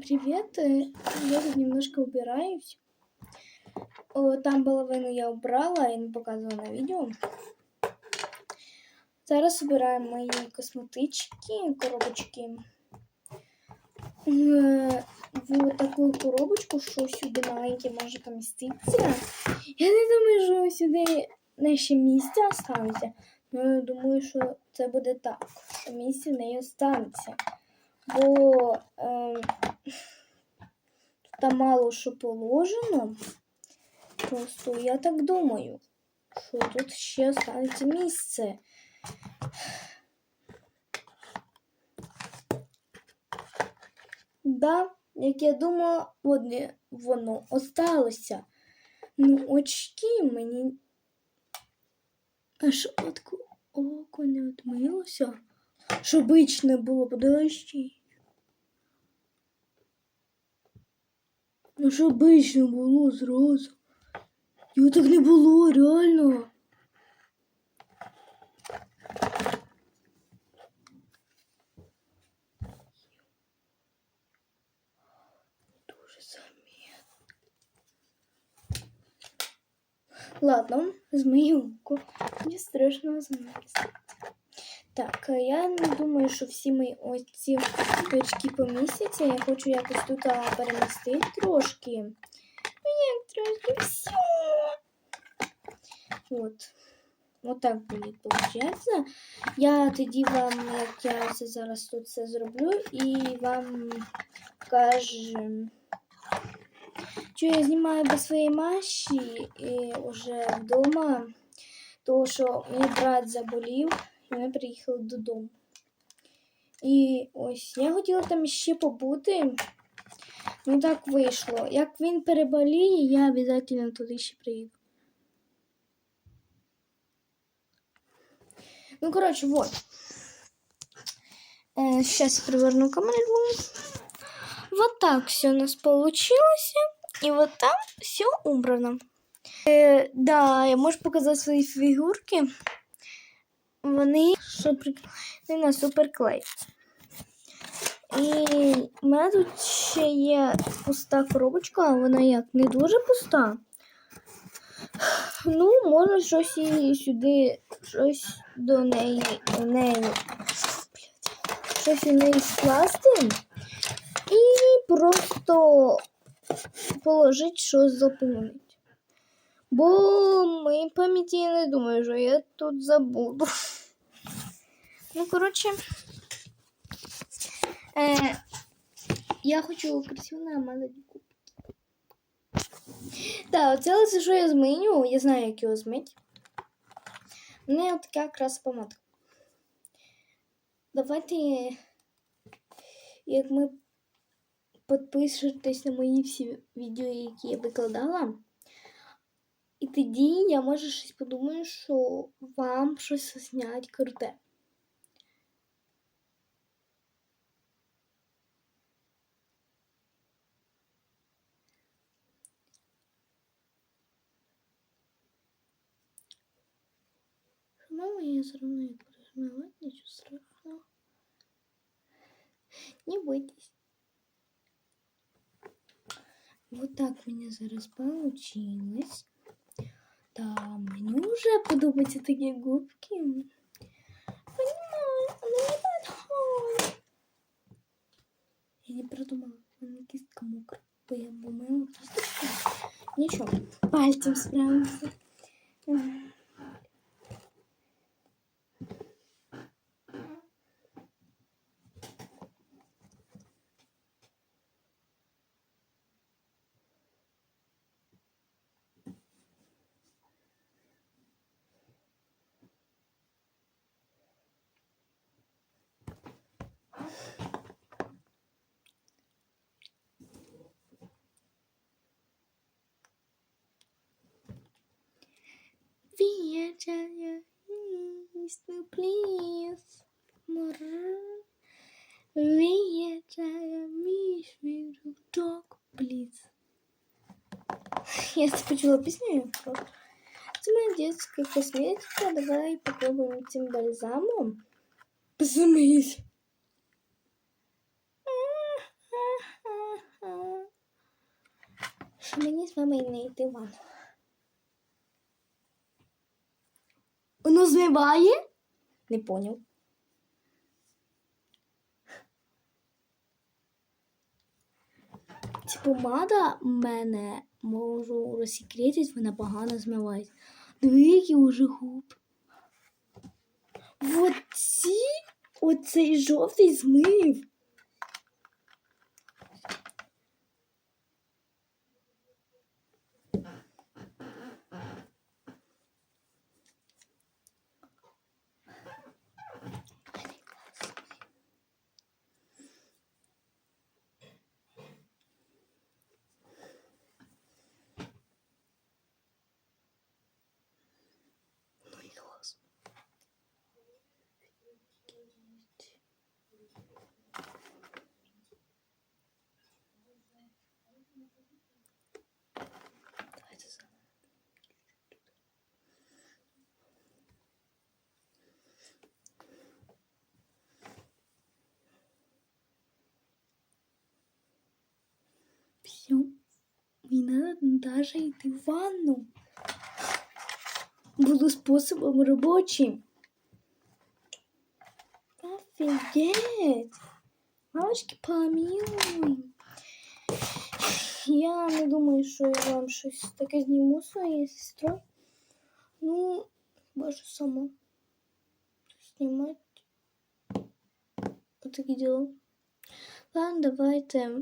Привет, э, я тут немножко убираюсь. Там половину я убрала и не показывала на видео. Зараз убираємо мої косметички, коробочки в, в таку коробочку, що сюди маленьке може поміститися. Я не думаю, що сюди не ще місця останеться. Ну, я думаю, що це буде так, що місце в неї останеться. Бо е, там мало що положено. Просто я так думаю, що тут ще останеться місце. Да, як я думала, одне воно осталося. Ну, очки мені аж отко око не отмилося. Щоб не було, подожди. Ну, щоб не було зразу. Його так не було, реально. Ладно, змию око. Мені страшно змитися. Так, е, я не думаю, що всі мої ось ці точки помістяться. Я хочу якось тут а, перемістити трошки. Мені трошки все. От. Вот так буде получається. Я тоді вам, як я це зараз тут все зроблю, і вам покажу, що я знімаю без своєї маші і вже вдома, тому що мій брат заболів, І ми приїхали додому. І ось я хотіла там ще побути. Ну так вийшло. Як він переболіє, я обов'язково туди ще приїду. Ну, короче, вот. Э, сейчас я приверну камеру. Вот так все у нас получилось. И вот там все убрано. Э, да, я можу показати свої фігурки. Вони що прикладені на суперклей. І в мене тут ще є пуста коробочка, а вона як не дуже пуста. Ну, можна щось і сюди, щось до неї, до неї, щось у неї скласти і просто положити щось заповнити. Бо ми пам'яті я не думаю, що я тут забуду. Ну, коротше, е, я хочу красиво намазати губки. Так, оце лице, що я зміню, я знаю, як його змить. У мене така якраз помадка. Давайте, як ми підпишетесь на мої всі відео, які я викладала. І тоді я може щось подумаю, що вам щось зняти круте. Мама, я все равно их буду смывать, ничего страшного. Не бойтесь. Вот так у меня зараз получилось. Да, мне уже подобаються такі губки. Понимаю, але не подходит. Я не продумала, у мене кістка мокра. Бо я помила кісточку. Нічого, пальцем справимося. Виезжаю, миш, док, плиз. Я почула пісню. Це моя детська косметика. Давай попробуем цим бальзамом. Посмись. мені з вами не йти в. Воно змиває? Не поняв. Ця помада мене можу розсікретись, вона погано змивається. Диви, які уже губ. Вот ці, оцей жовтий змив. Все. Мені надо даже йти в ванну. Було способом робочим. Офігеть! Мамочки, помилуй. Я не думаю, що я вам щось таке зніму з своєю сестрою. Ну, боже, сама знімати. Отакі діла. Ладно, давайте